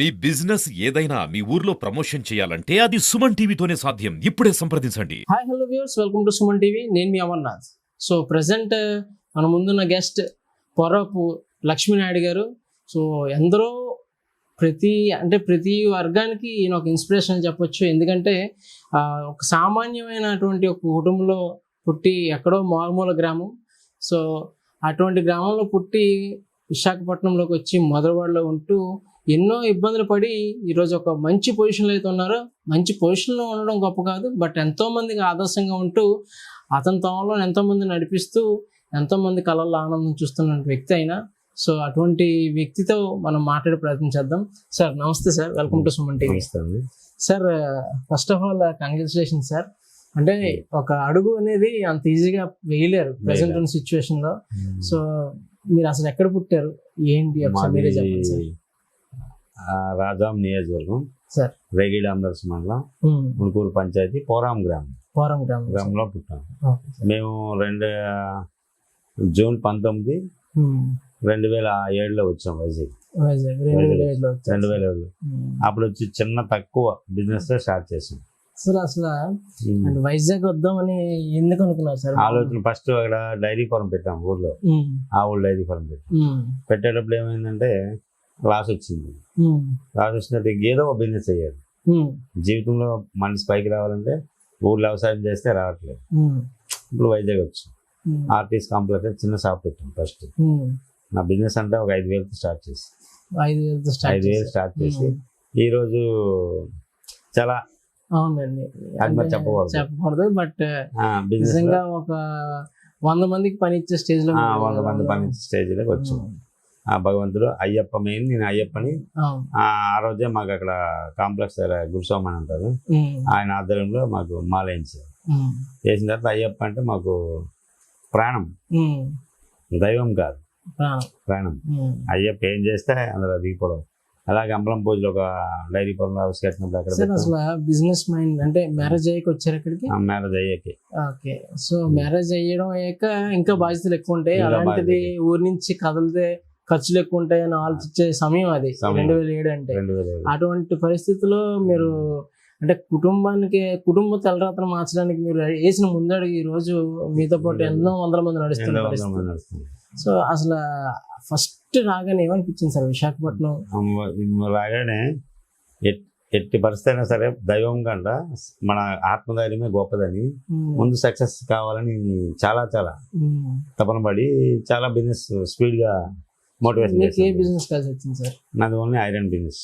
మీ business ఏదైనా మీ ఊర్లో promotion చేయాలంటే అది సుమన్ టీవీతోనే సాధ్యం. ఇప్పుడే సంప్రదించండి. Hi hello viewers welcome to Suman TV. నేను మీ అమర్నాథ్. సో ప్రజెంట్ మన ముందున్న గెస్ట్ పొరపు లక్ష్మీనాయుడు గారు. సో ఎందరో ప్రతి అంటే ప్రతి వర్గానికి ఈయన ఒక ఇన్స్పిరేషన్ అని చెప్పొచ్చు. ఎందుకంటే ఒక సామాన్యమైనటువంటి ఒక కుటుంబంలో పుట్టి ఎక్కడో మారుమూల గ్రామం. సో అటువంటి గ్రామంలో పుట్టి విశాఖపట్నంలోకి వచ్చి మొదలవాడలో ఉంటూ ఎన్నో ఇబ్బందులు పడి ఈరోజు ఒక మంచి పొజిషన్లో అయితే ఉన్నారో మంచి పొజిషన్లో ఉండడం గొప్ప కాదు. బట్ ఎంతో మందికి ఆదర్శంగా ఉంటూ అతని తోమలో ఎంతో మంది నడిపిస్తూ ఎంతో మంది కళల్లో ఆనందం చూస్తున్న వ్యక్తి అయినా సో అటువంటి వ్యక్తితో మనం మాట్లాడే ప్రయత్నం చేద్దాం. సార్ నమస్తే sir welcome to Suman TV sir first of all congratulation sir అంటే ఒక అడుగు అనేది అంత ఈజీగా వేయలేరు ప్రజెంట్ ఉన్న సిచ్యువేషన్లో. సో మీరు అసలు ఎక్కడ పుట్టారు? ఏంటి? మీరే చెప్పండి సార్ రాజాం నియోజకవర్గం సార్. రేగిడి ఆంధ్రస్ మండలం మునుకూరు పంచాయతీ పోరాం గ్రామం. పోరం గ్రామం సార్. గ్రామంలో పుట్టాం. సార్. మేము రెండు జూన్ పంతొమ్మిది రెండు వేల ఏడులో వచ్చాం వైజాగ్. వైజాగ్ రెండు వేల ఏడులో. అప్పుడు వచ్చి చిన్న తక్కువ బిజినెస్ స్టార్ట్ చేసాం. అసలు అసలు అంటే వైజాగ్ వద్దామని ఎందుకు అనుకున్నారు సార్? ఆలోచన ఫస్ట్ అక్కడ డైరీ ఫారం పెట్టాం ఊర్లో. ఆ ఊళ్ళో డైరీ ఫారం పెట్టాం. పెట్టేటప్పుడు ఏమైందంటే లాస్ వచ్చింది. ఉమ్, లాస్ వచ్చినట్టు ఏదో ఒక బిజినెస్ అయ్యారు ఉమ్, జీవితంలో మనిషి పైకి రావాలంటే ఊర్లో వ్యవసాయం చేస్తే రావట్లేదు. ఇప్పుడు వైజాగ్ వచ్చాం. ఆర్టీస్ కాంప్లెక్స్ చిన్న షాప్ పెట్టాం ఫస్ట్. నా బిజినెస్ అంటే ఒక ఐదు వేలతో స్టార్ట్ చేసి. ఐదు వేలతో ఐదు వేలు. స్టార్ట్ చేసి. ఉమ్. ఈ రోజు చాలా అవునండి. అది మరి అంటే చెప్పకూడదు. చెప్పకూడదు బట్ నిజంగా ఒక వంద మందికి పని ఇచ్చే స్టేజ్లో వంద మంది పని స్టేజ్లోకి వచ్చాం. ఉమ్, ఆ భగవంతుడు అయ్యప్ప మెయిన్ నేను అయ్యప్పని. ఆ రోజే మాకు అక్కడ కాంప్లెక్స్ దగ్గర గురుస్వామి అని అంటారు. ఉమ్, ఆయన ఆధ్వర్యంలో మాకు మాల వేయించారు. ఉమ్, చేసిన తర్వాత అయ్యప్ప అంటే మాకు ప్రాణం. దైవం కాదు. ప్రాణం. అయ్యప్ప ఏం చేస్తే అందులో దిగిపోవడం. అలాగే అంబలం పూజలో ఒక డైరీ పొలం హౌస్ కట్టినప్పుడు అక్కడ అసలు బిజినెస్ మైండ్ అంటే మ్యారేజ్ అయ్యాక వచ్చారు ఇక్కడికి? మ్యారేజ్ అయ్యాకి. ఓకే. సో మ్యారేజ్ అయ్యడం అయ్యాక ఇంకా బాధ్యతలు ఎక్కువ ఉంటాయి. అలాంటిది. ఊరి నుంచి కదిలితే ఖర్చులు ఎక్కువ ఉంటాయి అని ఆలోచించే సమయం అది. రెండు వేల ఏడు అంటే. అటువంటి పరిస్థితుల్లో మీరు అంటే కుటుంబానికి కుటుంబ తలరాత్రం మార్చడానికి మీరు వేసిన ముందడుగు ఈ రోజు మీతో పాటు ఎన్నో వందల మంది ఎనిమిది నడుస్తున్న వందల పరిస్థితి మంది నడుస్తుంది. సో అసలు ఫస్ట్ రాగానే ఏమనిపించింది సార్ విశాఖపట్నం రాగానే ఎట్- ఎట్టి పరిస్థితి అయినా సరే దైవం కంట మన ఆత్మధైర్యమే గొప్పదని ముందు సక్సెస్ కావాలని చాలా చాలా. తపన పడి చాలా బిజినెస్ స్పీడ్గా మోటివేషన్ మీకు ఏ చేశాను. బిజినెస్ కలిసి వచ్చింది సార్? నాది only iron business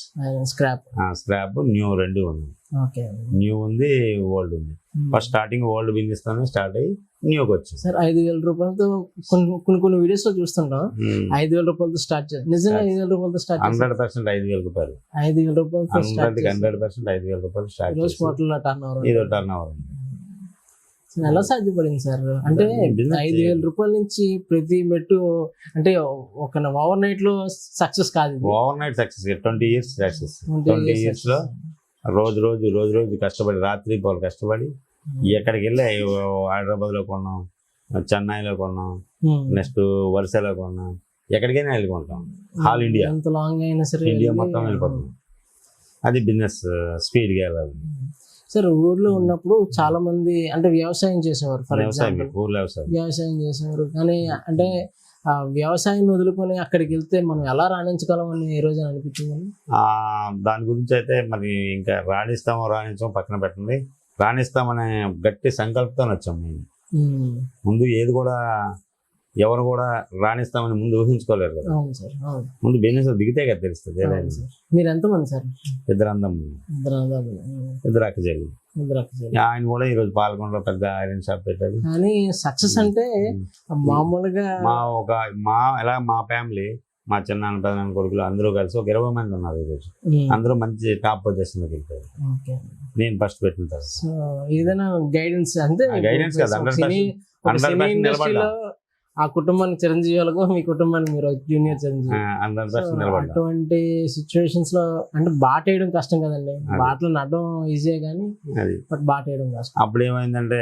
scrap scrap new రెండు ఉంది ఓకే న్యూ ఉంది ఓల్డ్ ఉంది. ఫస్ట్ స్టార్టింగ్ ఓల్డ్ బిజినెస్ తోనే స్టార్ట్ అయ్యి న్యూకి వచ్చింది సార్ ఐదు వేల రూపాయలతో కొన్ని కొన్ని కొన్ని వీడియోస్లో చూస్తుంటాం. ఐదు వేల రూపాయలతో స్టార్ట్ చేసి నిజంగా ఐదు వేల రూపాయలతో స్టార్ట్ చేసి హండ్రెడ్ పర్సెంట్ ఐదు వేల రూపాయలు. ఐదు వేల రూపాయలతో స్టార్ట్ హండ్రెడ్ హండ్రెడ్ పర్సెంట్ ఐదు వేల రూపాయలు స్టార్ట్ రోజు కోట్ల టర్న్ ఓవర్ ఇది టర్న్ ఓవర్ ఎలా సాధ్యపడింది సార్? అంటే ఐదు వేల రూపాయల నుంచి ప్రతి మెట్టు అంటే ఒక ఓవర్ నైట్లో సక్సెస్ కాదు. Overnight success twenty years success. 20 twenty ఇయర్స్లో రోజు రోజు రోజు రోజు కష్టపడి రాత్రి పౌలు కష్టపడి ఎక్కడికి వెళ్ళి హైదరాబాద్లో కొన్నాం చెన్నైలో కొన్నాం ఉమ్. నెక్స్ట్ వరుసలో కొన్నాం ఎక్కడికైనా వెళ్ళి కొంటాం ఆల్ ఇండియా ఎంత లాంగ్ అయినా సరే ఇండియా మొత్తం వెళ్ళిపోతుంది అది బిజినెస్ స్పీడ్గా వెళ్ళాలి. సార్ ఊర్లో ఉన్నప్పుడు చాలా మంది అంటే వ్యవసాయం చేసేవారు ఫర్ వ్యవసాయం ఎగ్జాంపుల్. వ్యవసాయం. చేసేవారు. కానీ అంటే ఆ వ్యవసాయం వదులుకొని అక్కడికి వెళ్తే మనం ఎలా రాణించగలం అని ఏ రోజు అనిపించింది? ఆ, దాని గురించి అయితే మరి ఇంకా రాణిస్తామో రాణించామో పక్కన పెట్టండి. రాణిస్తామనే గట్టి సంకల్పంతో వచ్చాం మేము. ముందు ఏది కూడా ఎవరు కూడా రాణిస్తామని ముందు ఊహించుకోలేరు కదా. అవును సార్ అవును. ముందు బిజినెస్ దిగితే కదా తెలుస్తుంది అవును ఏదైనా. సార్. మీరు ఎంతమంది సార్? ఇద్దరు అందం ఇద్దరు అక్కచెల్లెలు. ఆయన కూడా ఈరోజు పాల్గొండలో పెద్ద ఐరన్ షాప్ పెట్టాడు. కానీ సక్సెస్ అంటే మామూలుగా మా ఒక మా ఎలా మా ఫ్యామిలీ మా చిన్నాన్న పెదనాన్న కొడుకులు అందరూ కలిసి ఒక ఇరవై మంది ఉన్నారు ఈరోజు. అందరూ మంచి టాప్ పొజిషన్లోకి ఓకే. నేను ఫస్ట్ పెట్టిన తర్వాత. ఏదైనా గైడెన్స్ అంటే guidance కాదు, ఒక 100% సినీ ఒక 100% సినీ ఇండస్ట్రీలో నిలబడ్డా. ఆ కుటుంబానికి చిరంజీవులకు మీ కుటుంబానికి మీరు జూనియర్ చిరంజీవి. అటువంటి సిచ్యువేషన్స్లో అంటే బాట వేయడం కష్టం కదండి. బాటలు నడడం ఈజీయే కానీ అది. బట్ బాట వేయడం కష్టం. అప్పుడు ఏమైందంటే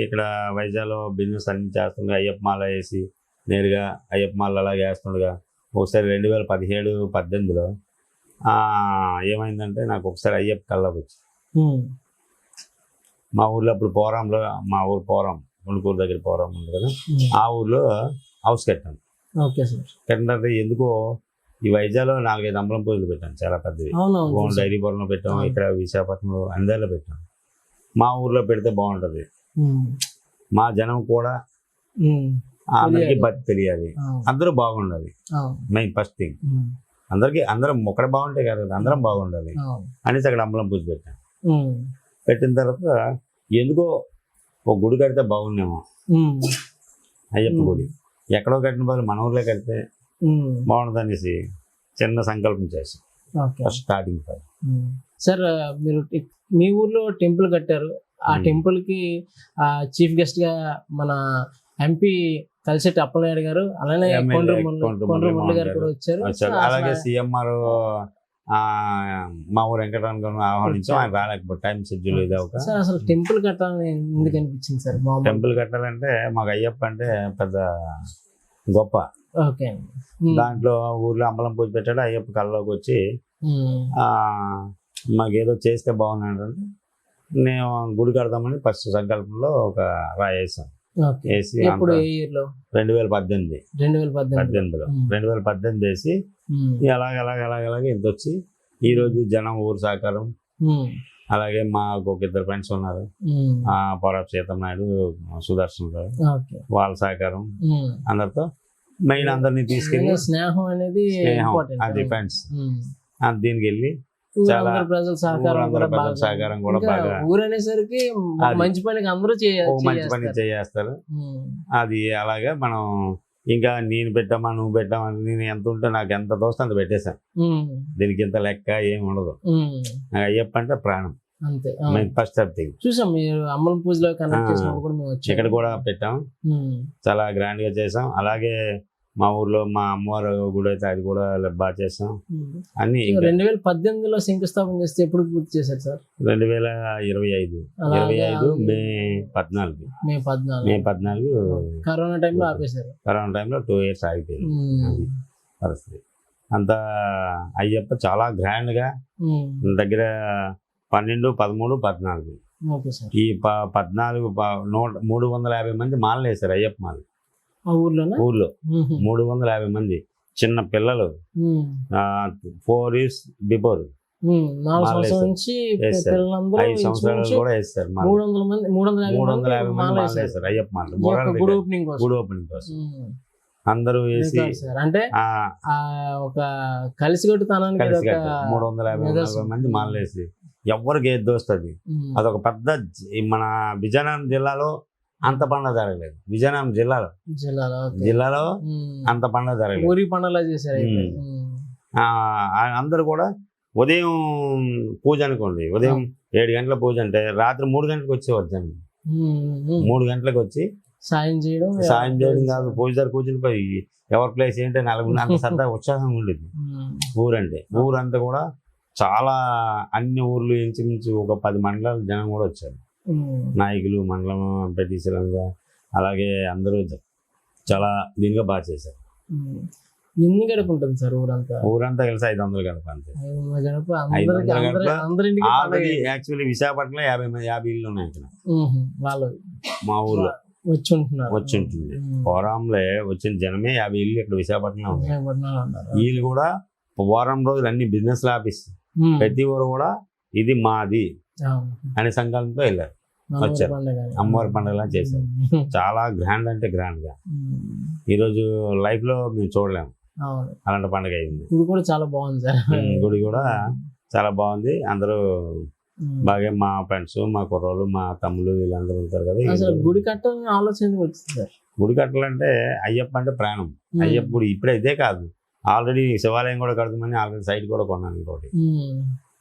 ఇక్కడ వైజాగ్లో బిజినెస్ అన్ని చేస్తుండగా అయ్యప్ప మాల వేసి నేరుగా అయ్యప్ప మాల అలాగే వేస్తుండగా ఒకసారి రెండు వేల పదిహేడు పద్దెనిమిదిలో ఆ, ఏమైందంటే నాకు ఒకసారి అయ్యప్ప కల్లోకి మా ఊర్లో అప్పుడు పోరంలో మా ఊరు పోరం. మునుకూరు దగ్గర పోరం ఉంది కదా ఉమ్. ఆ ఊర్లో హౌస్ కట్టాను ఓకే సార్ కట్టిన తర్వాత ఎందుకో ఈ వైజాగ్లో నాలుగైదు అంబలం పూజలు పెట్టాను చాలా పెద్దవి. ఓన్. డైరీ పొలంలో పెట్టాం. ఇక్కడ విశాఖపట్నంలో అందరిలో పెట్టాం. మా ఊర్లో పెడితే బాగుంటుంది. ఉమ్, మా జనం కూడా ఉమ్, అందరికీ. బతి తెలియాలి. అందరూ బాగుండాలి. మెయిన్ ఫస్ట్ థింగ్ అందరికీ అందరం ఒక్కడ బాగుంటే కాదు అందరం బాగుండాలి. అనేసి అక్కడ అంబలం పూజ పెట్టాను పెట్టిన తర్వాత ఎందుకో ఒక గుడి కడితే బాగుండేమో. అయ్యప్ప. గుడి. ఎక్కడో కట్టిన బదులు మన ఊర్లో కడితే అనేసి చిన్న సంకల్పం చేసి ఫస్ట్ స్టార్టింగ్. సార్ మీరు మీ ఊర్లో టెంపుల్ కట్టారు. ఆ. టెంపుల్కి చీఫ్ గెస్ట్గా మన ఎంపీ కలిసెట్టి అప్పలనాయుడు గారు అలానే కొండ్రు మురళి గారు కూడా వచ్చారు. అలాగే సీఎంఆర్ మా ఊరు వెంకటరామ గారిని ఆహ్వానించాం ఆయన రాలేకపోతే టైం షెడ్యూల్ ఇది ఒక. సార్ అసలు టెంపుల్ కట్టాలని ఎందుకు అనిపించింది సార్? టెంపుల్ కట్టాలంటే మాకు అయ్యప్ప అంటే పెద్ద గొప్ప. ఓకే దాంట్లో ఊర్లో అంబలం పూజ పెట్టాడు. అయ్యప్ప కళ్ళలోకి వచ్చి మాకేదో చేస్తే బాగున్నాడు అంటే నేను గుడి కడదామని ఫస్ట్ సంకల్పంలో ఒక రాయి వేసాం ఎప్పుడు అంతా ఏ ఇయర్లో రెండు వేల పద్దెనిమిది. రెండు వేల పద్దెనిమిది పద్దెనిమిదిలో. రెండు వేల పద్దెనిమిది వేసి అలాగ అలాగ అలాగ అలాగే ఇంత వచ్చి ఈ రోజు జనం ఊరు సహకారం అలాగే మాకు ఒక ఇద్దరు ఫ్రెండ్స్ ఉన్నారు. పోరాపు సీతం నాయుడు సుదర్శన్ గారు. వాళ్ళ సహకారం. అందరితో మెయిన్ అందరినీ తీసుకెళ్ళి స్నేహం అనేది అది ఫ్రెండ్స్. దీనికి వెళ్ళి చాలా ప్రజల సహకారం సహకారం కూడా బాగా. ఊరు అనేసరికి ఒక అది. మంచి పనికి అందరూ మంచి పని చేస్తారు. అది అలాగే మనం ఇంకా నేను పెట్టామా నువ్వు పెట్టామా నేను ఎంత ఉంటే నాకు ఎంత దోస్తే అంత పెట్టేశాను. దీనికి ఇంత లెక్క ఏం ఉండదు. నాకు అయ్యప్ప అంటే ప్రాణం. అంతే. ఫస్ట్ థింగ్ చూసాం మీరు అమ్మల పూజలో కనెక్ట్. చేసినప్పుడు కూడా ఇక్కడ కూడా పెట్టాం. చాలా గ్రాండ్గా చేసాం. అలాగే మా ఊర్లో మా అమ్మవారు గుడి అయితే అది కూడా బాగా చేసాం. అన్ని రెండు వేల పద్దెనిమిదిలో శంకుస్థాపన చేస్తే ఎప్పుడు పూర్తి చేశారు సార్? రెండు వేల ఇరవై ఐదు. ఇరవై ఐదు మే పద్నాలుగు. మే పద్నాలుగు. మే పద్నాలుగు కరోనా టైంలో ఆపేశారు. కరోనా టైంలో టూ ఇయర్స్ ఆగిపోయింది. పరిస్థితి. అంతా అయ్యప్ప చాలా గ్రాండ్గా ఉమ్, దగ్గర పన్నెండు పదమూడు పద్నాలుగు. ఈ ప పద్నాలుగు నూట మూడు వందల యాభై మంది మాలలు వేశారు అయ్యప్ప మాల ఊర్లోనా? ఊర్లో. మూడు వందల యాభై మంది చిన్న పిల్లలు. Four years before. అందరూ వేసి అంటే ఒక కలిసికట్టుతనానికి కలిసి ఒక కట్టారు. మూడు వందల యాభై మంది మాల వేసి ఎవరికి ఏది దోస్తుంది. అదొక పెద్ద మన విజయనగరం జిల్లాలో అంత పండుగ జరగలేదు. విజయనగరం జిల్లాలో. జిల్లాలో. జిల్లాలో అంత పండుగ జరగలేదు. ఊరి పండుగలా చేశారు అందరూ కూడా ఉదయం పూజ అనుకోండి. ఉదయం ఏడు గంటల పూజ అంటే రాత్రి మూడు గంటలకు ఉమ్. మూడు గంటలకు వచ్చి సాయం చేయడం సాయం చేయడం కాదు. పూజ దగ్గర కూర్చుని పోయి ఎవరి ప్లేస్ ఏంటో నలుగురు అంత సరదా ఉత్సాహం ఉండేది ఊరంటే. ఊరంతా కూడా చాలా అన్ని ఊర్లు ఇంచుమించు ఒక పది మండలాల జనం కూడా వచ్చారు. నాయకులు మండలం పెట్టిసలంగా అలాగే అందరూ చాలా దీనిగా బాగా చేశారు. ఎన్ని గడప ఉంటుంది సార్ ఊరంతా? ఊరంతా కలిసి ఐదు వందలు గడప అంతే ఆల్రెడీ. యాక్చువల్లీ విశాఖపట్నంలో యాభై యాభై ఇల్లు ఉన్నాయి ఇక్కడ. వాళ్ళు మా ఊర్లో. వచ్చి ఉంటున్నారు వచ్చి ఉంటుంది. పోరాంలో వచ్చిన జనమే యాభై ఇల్లు ఇక్కడ విశాఖపట్నంలో ఉన్నాయి. వీళ్ళు కూడా వారం రోజులు అన్ని బిజినెస్ ఆఫీస్ ప్రతి ఊరు కూడా ఇది మాది. అనే సంకల్పంతో వెళ్ళారు. వచ్చారు. అమ్మవారి పండుగలా చేశారు. చాలా గ్రాండ్ అంటే గ్రాండ్గా. ఉమ్, ఈరోజు లైఫ్లో మేము చూడలేము అలాంటి పండుగ అయింది. ఇది కూడా చాలా బాగుంది సార్. గుడి కూడా చాలా బాగుంది. అందరూ. బాగా మా ఫ్రెండ్స్ మా కుర్రోళ్ళు మా తమ్ముళ్ళు వీళ్ళందరూ ఉంటారు కదా. అసలు గుడి కట్టాలని ఆలోచన ఎందుకు వచ్చింది సార్? గుడి కట్టాలంటే అయ్యప్ప అంటే ప్రాణం. అయ్యప్ప గుడి ఇప్పుడే ఇదే కాదు. ఆల్రెడీ శివాలయం కూడా కడుతుందని ఆల్రెడీ సైట్ కూడా కొన్నాను ఇంకోటి.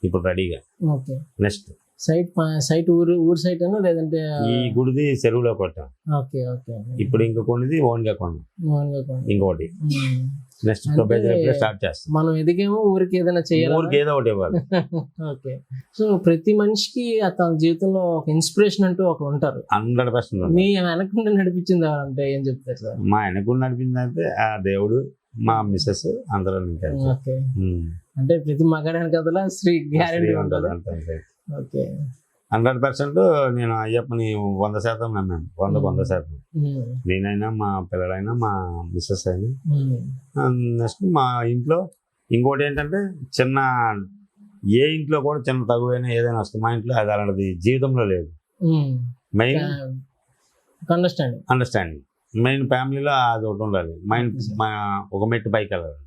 ఇప్పుడు రెడీగా. ఓకే. నెక్స్ట్ సైట్ సైట్ ఊరు ఊరు సైట్ అయినా లేదంటే ఈ గుడిది చెరువులో కొట్టాం. Okay okay. ఇప్పుడు ఇంక కొన్నిది ఓన్గా కొన్నాం. మామూలుగా కొను. ఇంకోటి. నెక్స్ట్ అంటే- స్టార్ట్ చేస్తాం. మనం ఎదిగేమో ఊరికి ఏదైనా చేయాలి? ఊరికి ఏదో ఒకటి ఇవ్వాలి. ఓకే. సో ప్రతి మనిషికి తన జీవితంలో ఒక ఇన్స్పిరేషన్ అంటూ ఒక ఉంటారు. హండ్రెడ్ పర్సెంట్ మీ వెనకుండా నడిపించింది ఎవరంటే ఏం చెప్తారు సార్? మా వెనకుండా నడిపిందంటే ఆ దేవుడు మా మిస్సెస్ అందరూ ఓకే. అంటే ప్రతి మగాడని కదలా శ్రీ గ్యారెంటీ ఉంటుంది అంతే ఓకే. హండ్రెడ్ పర్సెంట్ నేను అయ్యప్పని వంద శాతం నమ్మాను. వందకు వంద శాతం. నేనైనా మా పిల్లలైనా మా మిస్సెస్ అయినా. నెక్స్ట్ మా ఇంట్లో ఇంకోటి ఏంటంటే చిన్న ఏ ఇంట్లో కూడా చిన్న తగువైనా ఏదైనా వస్తుంది మా ఇంట్లో అది అలాంటిది జీవితంలో లేదు. మెయిన్ అండర్స్టాండ్ అండర్స్టాండింగ్ మెయిన్ ఫ్యామిలీలో అది ఒకటి ఉండాలి. మైండ్ మా ఒక మెట్టు పైకి వెళ్ళాలి.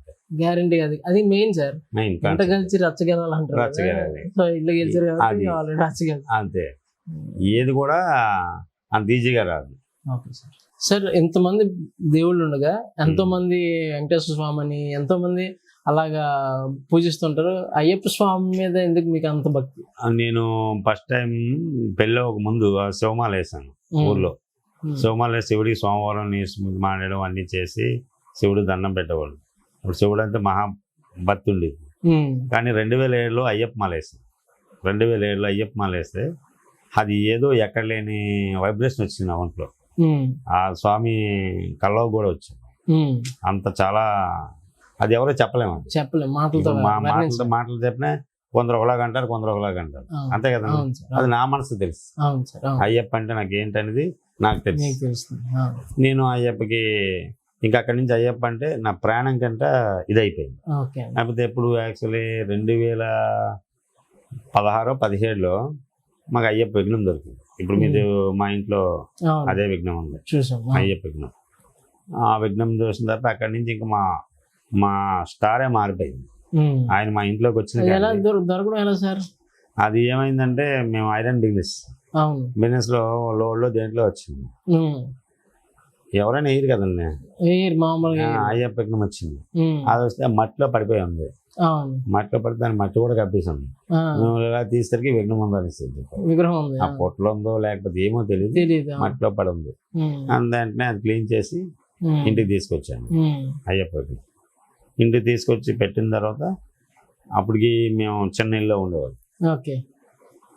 గ్యారంటీ అది. అది మెయిన్ సార్. మెయిన్ గంట కలిసి రచ్చగెలాలంటారు రచ్చగెలాలి. సో ఇల్లు గెలిచారు కాబట్టి అది. ఆల్రెడీ రచ్చగెలి అంతే. ఏది కూడా అంత ఈజీగా రాదు. Okay sir. సార్ ఎంతమంది దేవుళ్ళు ఉండగా ఎంతో మంది వెంకటేశ్వర స్వామి అని ఎంతో మంది అలాగా పూజిస్తుంటారు. అయ్యప్ప స్వామి మీద ఎందుకు మీకు అంత భక్తి? నేను ఫస్ట్ టైం పెళ్ళి ఒక ముందు శివమాల వేసాను ఊర్లో. శివమాల శివుడికి సోమవారం నీసు మానేయడం అన్నీ చేసి శివుడు దండం పెట్టేవాడు ఇప్పుడు శివుడు మహా భక్తి ఉండేది. ఉమ్, కానీ రెండు వేల ఏడులో అయ్యప్ప మాల వేసాను రెండు వేల ఏడులో అయ్యప్ప మాల వేస్తే అది ఏదో ఎక్కడ లేని వైబ్రేషన్ వచ్చింది నా ఒంట్లో. ఆ స్వామి కల్లో కూడా వచ్చింది. అంత చాలా అది ఎవరో చెప్పలేము అది. చెప్పలేం మాటలతో మాటలతో. మాటలు చెప్పినా కొందరు ఒకలాగా అంటారు కొందరు ఒకలాగా అంటారు. అంతే కదా అది నా మనసు తెలుసు. అయ్యప్ప అంటే నాకు ఏంటనేది నాకు తెలుసు. నేను అయ్యప్పకి ఇంకా అక్కడి నుంచి అయ్యప్ప అంటే నా ప్రాణం కంట ఇదైపోయింది. లేకపోతే ఎప్పుడు యాక్చువల్లీ రెండు వేల పదహారో పదిహేడులో మాకు అయ్యప్ప విఘ్నం దొరికింది. ఇప్పుడు మీరు మా ఇంట్లో అదే విఘ్నం ఉంది. అయ్యప్ప విఘ్నం ఆ విఘ్నం చూసిన తర్వాత అక్కడి నుంచి ఇంకా మా మా స్టారే మారిపోయింది. ఆయన మా ఇంట్లోకి వచ్చిన అది ఏమైందంటే మేము ఐరన్ బిజినెస్. బిజినెస్లో లోడ్లో దేంట్లో వచ్చింది. ఎవరైనా వేయరు కదండి. ఏయ్, మామూలుగా విఘ్నం వచ్చింది. అది వస్తే మట్టిలో పడిపోయి ఉంది. మట్టిలో పడితే దాని మట్టి కూడా కప్పేసింది ఆ, మేము ఇలా తీసేసరికి విఘ్నం ఉంది అనిస్తుంది విగ్రహం ఉంది. ఆ పొట్టలో ఉందో లేకపోతే ఏమో తెలియదు. మట్టిలో పడి ఉంది. వెంటనే అది క్లీన్ చేసి. ఇంటికి తీసుకొచ్చాను. అయ్యప్పకి ఇంటికి తీసుకొచ్చి పెట్టిన తర్వాత అప్పటికి మేము చిన్న ఇల్లు ఉండేవాళ్ళం. ఓకే.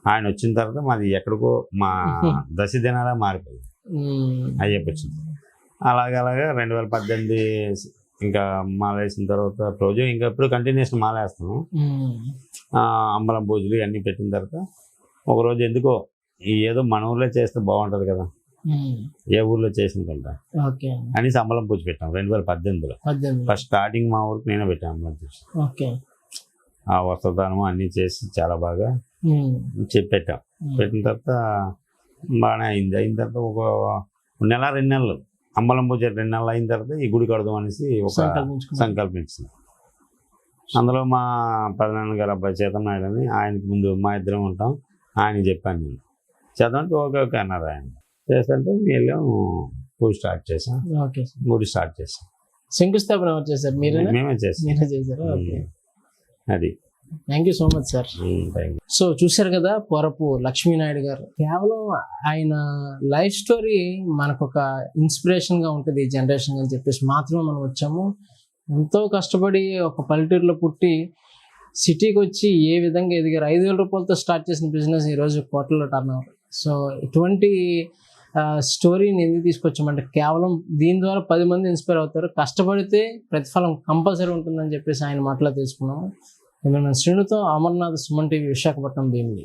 ఆయన వచ్చిన తర్వాత మాది ఎక్కడికో మా దశ దినాలా మారిపోయింది. అయ్యప్ప వచ్చింది అలాగే అలాగే రెండు వేల పద్దెనిమిది ఇంకా మాల వేసిన తర్వాత రోజు ఇంకా ఎప్పుడు కంటిన్యూషన్ మాల వేస్తాము అంబలం పూజలు ఇవన్నీ పెట్టిన తర్వాత ఒక రోజు ఎందుకో ఏదో మన ఊర్లో చేస్తే బాగుంటుంది కదా. ఏ ఊర్లో చేసిన కంట అంబలం పూజ పెట్టాం రెండు వేల పద్దెనిమిదిలో. పద్దెనిమిది ఫస్ట్ స్టార్టింగ్ మా ఊరికి నేనే పెట్టాను అంబలం పూజ. ఓకే. ఆ వస్త్రదానం అన్నీ చేసి చాలా బాగా ఉమ్. చెప్పి పెట్టాం. ఉమ్. పెట్టిన తర్వాత బాగానే అయింది. అయిన తర్వాత ఒక నెల రెండు నెలలు అంబలం పూజ రెండు నెలలు అయిన తర్వాత ఈ గుడి కడదాం అనేసి ఒక. సంకల్పించింది అందులో మా పదనాన్న గారు అబ్బాయి చేతన్ నాయుడు అని ఆయనకి ముందు మా ఇద్దరం ఉంటాం. ఆయనకి చెప్పాను నేను. చేద్దామంటే ఓకే ఓకే అన్నారు ఆయన. చేస్తుంటే వెళ్ళాం పూజ స్టార్ట్ చేసాం గుడి స్టార్ట్ చేసాం శంకుస్థాపన చేశారు? మీరేనా? మేమే చేసాం మీరే అది. Thank you so much sir so చూశారు కదా పొరపు లక్ష్మీనాయుడు గారు. కేవలం ఆయన లైఫ్ స్టోరీ మనకు ఒక ఇన్స్పిరేషన్గా ఉంటుంది ఈ జనరేషన్ అని చెప్పేసి మాత్రమే మనం వచ్చాము. ఎంతో కష్టపడి ఒక పల్లెటూరులో పుట్టి సిటీకి వచ్చి ఏ విధంగా ఎదిగారు? ఐదు వేల రూపాయలతో స్టార్ట్ చేసిన బిజినెస్ ఈరోజు కోట్లలో టర్న్ ఓవర్ సో ఇటువంటి స్టోరీని ఎందుకు తీసుకొచ్చామంటే కేవలం దీని ద్వారా పది మంది ఇన్స్పైర్ అవుతారు. కష్టపడితే ప్రతిఫలం కంపల్సరీ ఉంటుందని చెప్పేసి ఆయన మాటలో తెలుసుకున్నాము. ఇంకా నా శ్రీనుతో అమర్నాథ్ సుమన్ టీవీ విశాఖపట్నం భీమిని